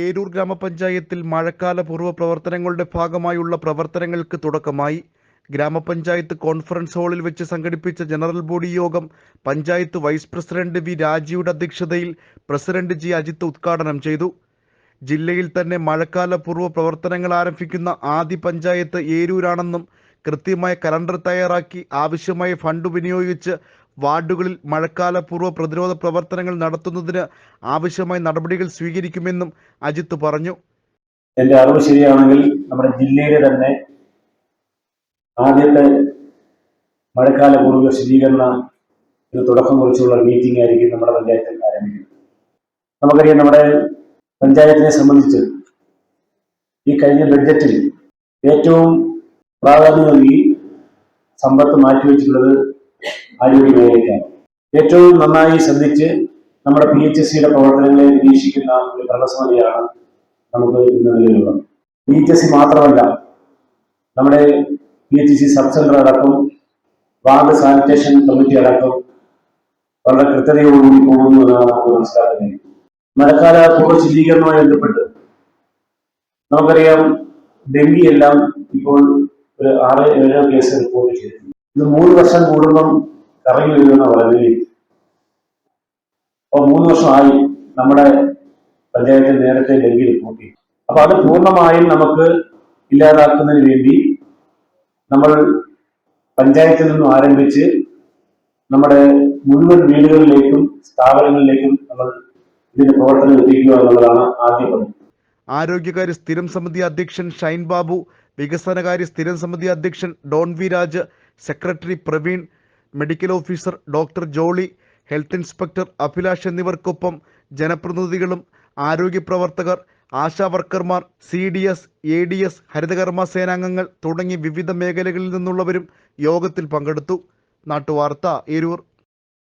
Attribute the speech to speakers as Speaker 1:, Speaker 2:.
Speaker 1: ഏരൂർ ഗ്രാമപഞ്ചായത്തിൽ മഴക്കാല പൂർവ പ്രവർത്തനങ്ങളുടെ ഭാഗമായുള്ള പ്രവർത്തനങ്ങൾക്ക് തുടക്കമായി. ഗ്രാമപഞ്ചായത്ത് കോൺഫറൻസ് ഹാളിൽ വെച്ച് സംഘടിപ്പിച്ച ജനറൽ ബോഡി യോഗം പഞ്ചായത്ത് വൈസ് പ്രസിഡന്റ് വി രാജിയുടെ അധ്യക്ഷതയിൽ പ്രസിഡന്റ് ജി അജിത്ത് ഉദ്ഘാടനം ചെയ്തു. ജില്ലയിൽ തന്നെ മഴക്കാല പൂർവ പ്രവർത്തനങ്ങൾ ആരംഭിക്കുന്ന ആദ്യ പഞ്ചായത്ത് ഏരൂരാണെന്നും കൃത്യമായ കലണ്ടർ തയ്യാറാക്കി ആവശ്യമായ ഫണ്ട് വിനിയോഗിച്ച് വാർഡുകളിൽ മഴക്കാലപൂർവ പ്രതിരോധ പ്രവർത്തനങ്ങൾ നടത്തുന്നതിന് ആവശ്യമായ നടപടികൾ സ്വീകരിക്കുമെന്നും അജിത്ത് പറഞ്ഞു.
Speaker 2: എന്റെ അറിവ് ശരിയാണെങ്കിൽ നമ്മുടെ ജില്ലയിലെ തന്നെ ആദ്യത്തെ മഴക്കാല പൂർവ ശുചീകരണ തുടക്കം കുറിച്ചുള്ള മീറ്റിംഗ് ആയിരിക്കും നമ്മുടെ പഞ്ചായത്തിൽ ആരംഭിക്കുന്നത്. നമുക്കറിയാം നമ്മുടെ പഞ്ചായത്തിനെ സംബന്ധിച്ച് ഈ കഴിഞ്ഞ ബഡ്ജറ്റിൽ ഏറ്റവും പ്രാധാന്യം നൽകി സമ്പത്ത് മാറ്റിവെച്ചിട്ടുള്ളത് ആരോഗ്യ മേഖലയ്ക്കാണ് ഏറ്റവും നന്നായി ശ്രദ്ധിച്ച് നമ്മുടെ പി എച്ച് സിയുടെ പ്രവർത്തനങ്ങളെ നിരീക്ഷിക്കുന്ന ഒരു ഭരണസമിതിയാണ് നമുക്ക് ഇന്ന് നിലവിലുള്ളത്. പി എച്ച് സി മാത്രമല്ല നമ്മുടെ P H C sub centre അടക്കം വാർഡ് സാനിറ്റേഷൻ കമ്മിറ്റി അടക്കം വളരെ കൃത്യതയോടുകൂടി പോകുന്നു എന്നാണ് നമുക്ക് മനസ്സിലാക്കുന്നത് മഴക്കാല പൂർവ ശുചീകരണവുമായി ബന്ധപ്പെട്ട് നമുക്കറിയാം ഡെങ്കി എല്ലാം ഇപ്പോൾ ഒരു ആറ് ഏഴ് കേസ് റിപ്പോർട്ട് ചെയ്തിട്ടുണ്ട്. ഇത് മൂന്ന് വർഷം കൂടുമ്പം കറങ്ങി വരുമെന്ന് വളരെ അപ്പൊ മൂന്ന് വർഷമായി നമ്മുടെ പഞ്ചായത്തിൽ നേരത്തെ ഡെങ്കി റിപ്പോർട്ട് ചെയ്തു അപ്പൊ അത് പൂർണമായും നമുക്ക് ഇല്ലാതാക്കുന്നതിന് വേണ്ടി നമ്മൾ പഞ്ചായത്തിൽ നിന്നും ആരംഭിച്ച് നമ്മുടെ മുഴുവൻ വീടുകളിലേക്കും സ്ഥാപനങ്ങളിലേക്കും നമ്മൾ ഇതിന്റെ പ്രവർത്തനം എത്തിക്കുക എന്നുള്ളതാണ് ആദ്യ പണി
Speaker 1: ആരോഗ്യകാര്യ സ്ഥിരം സമിതി അധ്യക്ഷൻ ഷൈൻ ബാബു വികസനകാര്യ സ്ഥിരം സമിതി അധ്യക്ഷൻ Don V Raj secretary Praveen medical officer doctor Jolly health inspector Abhilash എന്നിവർക്കൊപ്പം ജനപ്രതിനിധികളും ആരോഗ്യ പ്രവർത്തകർ ASHA വർക്കർമാർ C D S A D S ഹരിതകർമ്മ സേനാംഗങ്ങൾ തുടങ്ങി വിവിധ മേഖലകളിൽ നിന്നുള്ളവരും യോഗത്തിൽ പങ്കെടുത്തു. നാട്ടുവാർത്ത ഏരൂർ.